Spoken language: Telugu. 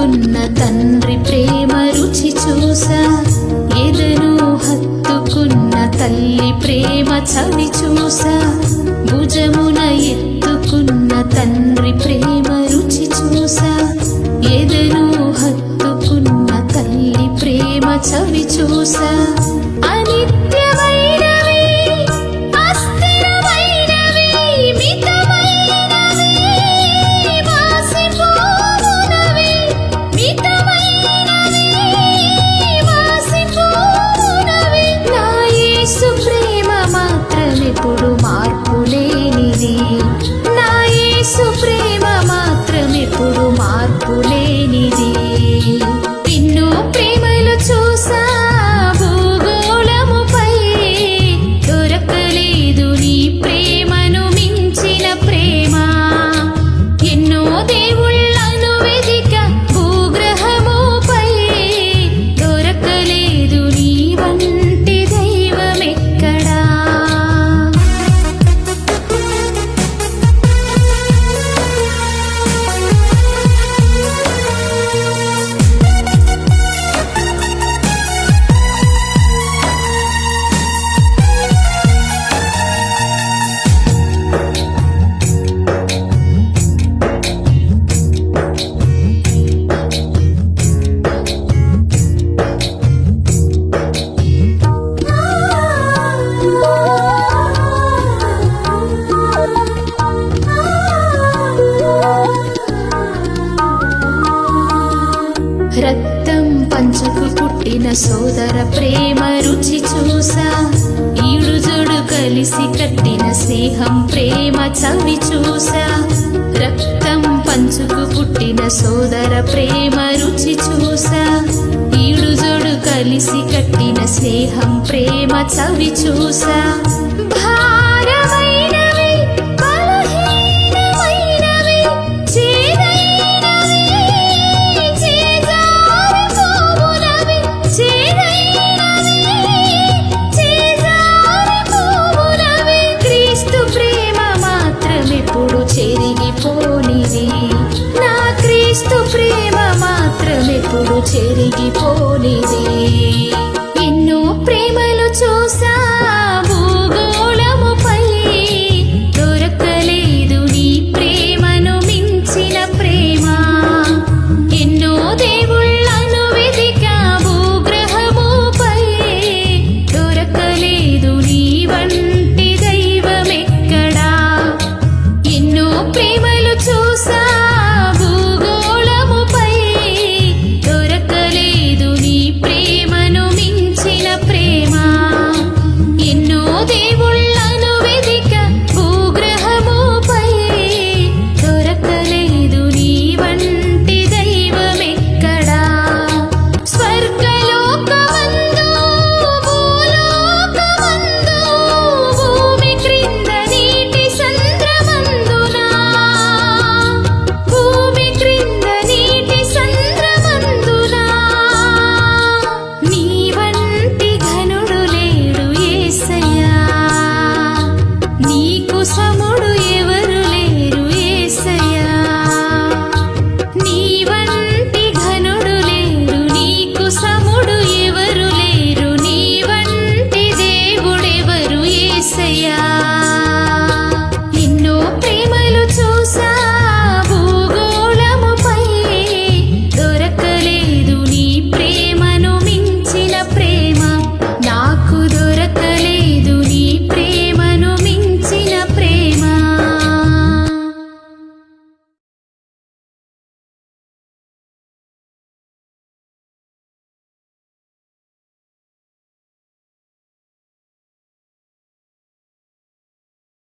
భుజమున తండ్రి ప్రేమ రుచి చూసా. ఎదను హత్తుకున్న తల్లి ప్రేమ చవి చూసా. భుజమున ఎత్తుకున్న తండ్రి ప్రేమ రుచి చూసా. ఎదను హత్తుకున్న తల్లి ప్రేమ చవి చూసా. పుట్టిన సోదర ప్రేమ రుచి చూసా. ఈడుజుడు కలిసి కట్టిన స్నేహం ప్రేమ చవి చూసా. రక్తం పంచుకు పుట్టిన సోదర ప్రేమ రుచి చూసా. ఈడుజుడు కలిసి కట్టిన స్నేహం ప్రేమ చవి చూసా. భారవ